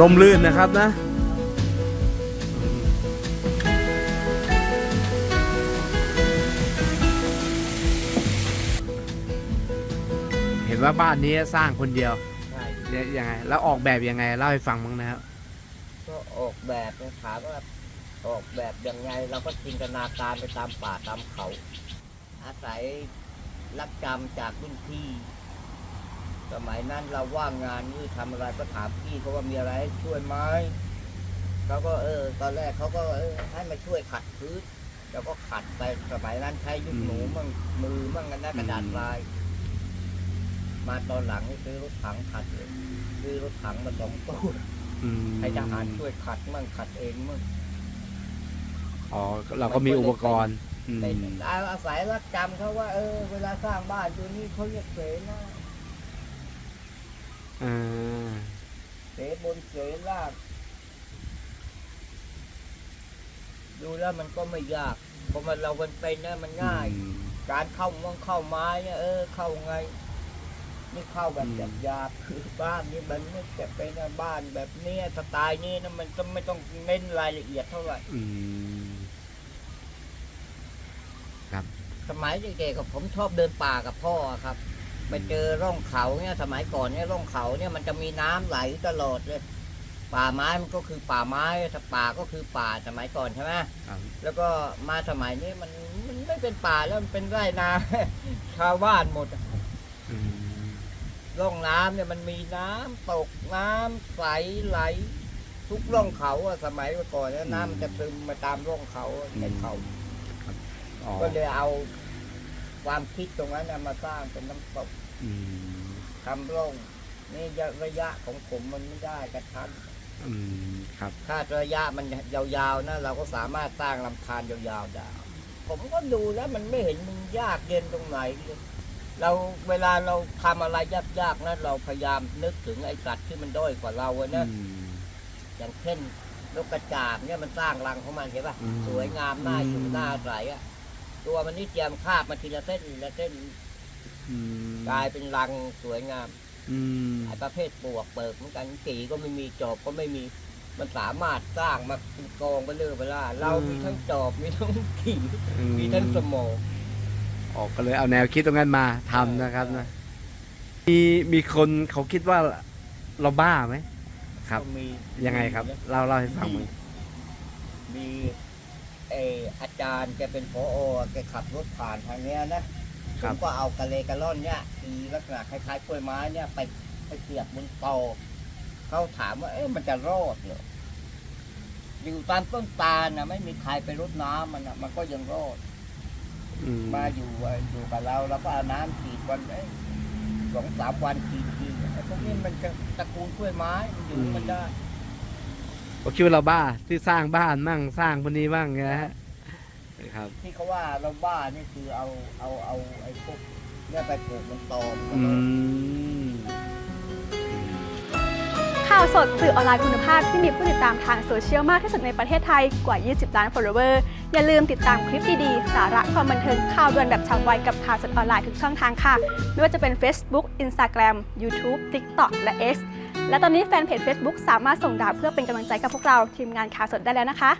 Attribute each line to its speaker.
Speaker 1: ลมลื่นนะครับนะ เห็นว่าบ้านนี้สร้างคนเดียว
Speaker 2: ใช่
Speaker 1: เนี่ยยังไง แล้วออกแบบยังไงเล่าให้ฟังบ้างนะครับ
Speaker 2: ก็ออกแบบเนี่ยถามว่าออกแบบยังไงเราก็จินตนาการไปตามป่าตามเขา อาศัยรับจำจากรุ่นพี่ สมัยนั้นเราว่างงานนี่ทำอะไรก็ถามพี่เขาว่ามีอะไรให้ช่วยไหมเขาก็เออ ตอนแรกเขาก็เออให้มาช่วยขัดพื้นเราก็ขัดไปสมัยนั้นใช้ยุกหนูมั่งมือมั่งกันนะกระดาษลาย มาตอนหลังนี่ซื้อรถถังขัดเลยซื้อรถถังมาสองตู้
Speaker 1: อืม
Speaker 2: ให้ทหารช่วยขัดมั่งขัดเองมั่ง
Speaker 1: อ๋อเราก็มีอุปกรณ์อืม
Speaker 2: เป็นอาศัยรักจำเขาว่า เออ เวลาสร้างบ้านตัวนี้เขาเรียกเสนา
Speaker 1: อ่า
Speaker 2: เสบนเสล่างดูแล้วมันก็ไม่ยากเพราะมันเราเป็นเป็นนะมันง่าย
Speaker 1: อืม
Speaker 2: การเข้าม่องเข้าไม้เนี่ยเออเข้าไง นี่เข้าแบบ
Speaker 1: อืม
Speaker 2: แบบยาบคือบ้านนี่มันไม่จะเป็นนะบ้านแบบเนี้ยสไตล์นี้นะมันก็ไม่ต้องเน้นรายละเอียดเท่าไหร่
Speaker 1: อืม
Speaker 2: สมัยเด็กๆกับผมชอบเดินป่ากับพ่อครับ ไปเจอร่องเขาเนี่ยสมัยก่อนเนี่ยร่องเขาเนี่ยมันจะมีน้ำไหลตลอดเลย ป่าไม้มันก็คือป่าไม้ถ้าป่าก็คือป่าสมัยก่อนใช่ไหม
Speaker 1: ครับ
Speaker 2: แล้วก็มาสมัยนี้มันมันไม่เป็นป่าแล้วมันเป็นไร่นาชาวบ้านหมด
Speaker 1: อืม
Speaker 2: ร่องน้ำเนี่ยมันมีน้ำตกน้ำใสไหล ทุกร่องเขาอะสมัยก่อนเนี่ยน้ำมันจะซึมมาตามร่องเขาในเขา
Speaker 1: อ๋อ
Speaker 2: ก็เลยเอา ความคิดตรงนั้นน่ะมาสร้างเป็นน้ำตก
Speaker 1: อืม
Speaker 2: ทำร่องนี่ระยะของผมมันไม่ได้กระชั้น
Speaker 1: อืมครับ
Speaker 2: ถ้าระยะมันยาวๆนะเราก็สามารถสร้างลำธารยาวๆได้ ผมก็ดูแล้วมันไม่เห็นมันยากเย็นตรงไหนเลยเราเวลาเราทำอะไรยากๆนะเราพยายามนึกถึงไอ้สัตว์ที่มันด้อยกว่าเราอะนะ
Speaker 1: อืม
Speaker 2: อย่างเช่นนกกระจาบเนี่ยมันสร้างรังของมันเห็นปะ
Speaker 1: อืม
Speaker 2: สวยงามน่าอยู่
Speaker 1: อืม
Speaker 2: น่าใสอะ ตัวมันนี่เตรียมคาบมาทีละเส้นทีละเส้น
Speaker 1: อืม
Speaker 2: กลายเป็นรังสวยงาม
Speaker 1: อืม
Speaker 2: ไอ้ประเภทปลวกเปิกเหมือนกันกีก็ไม่มีจอบก็ไม่มีมันสามารถสร้างมาเป็นกองไปเรื่อยไปล่าเรามีทั้งจอบมีทั้งกี่มีทั้งสมอง
Speaker 1: ออกก็เลยเอาแนวคิดตรงนั้นมาทำนะครับนะมีมีคนเขาคิดว่าเราบ้าไหม ครับ
Speaker 2: ก็มี
Speaker 1: ยังไงครับเล่าเล่าให้ฟังหน่อย
Speaker 2: มีเอ ออาจารย์แกเป็นพอแกขับรถผ่านทางเนี้ยนะผมก็เอากระเลกระล่อนเนี่ยมีลักษณะคล้ายๆกล้วยไม้เนี่ยไปไปเสียบบนตอเขาถามว่าเอ๊ะมันจะรอดเหรออยู่ตามต้นตาลนะไม่มีใครไปรดน้ำมันนะมันก็ยังรอด
Speaker 1: อืม
Speaker 2: มาอยู่เอ่ออยู่กับเราเราก็เอาน้ำฉีดวันเอ้ยสองสามวันฉีดทีไอ้พวกนี้มันจะตระกูลกล้วยไม้มันอยู่ของมันได้
Speaker 1: เขาคิดว่าเราบ้าที่สร้างบ้านมั่งสร้างคนนี้บ้างไงฮะ ครับ
Speaker 2: ที่เขาว่าเราบ้านี่คือเอาเอาเอาไอ้พวกเนี่ยไปปลูกมันโตมันก็
Speaker 1: อื
Speaker 2: โต
Speaker 1: ม
Speaker 3: ข่าวสดสื่อออนไลน์คุณภาพที่มีผู้ติดตามทางโซเชียลมากที่สุดในประเทศไทยกว่า 20 ล้าน follower อย่าลืมติดตามคลิปดีๆ สาระความบันเทิงข่าวด่วนแบบฉับไวกับข่าวสดออนไลน์ทุกช่องทางค่ะ ไม่ว่าจะเป็น Facebook Instagram YouTube TikTok และ X และตอนนี้แฟนเพจ Facebook สามารถส่งดาวเพื่อเป็นกำลังใจกับพวกเราทีมงานข่าวสดได้แล้วนะคะ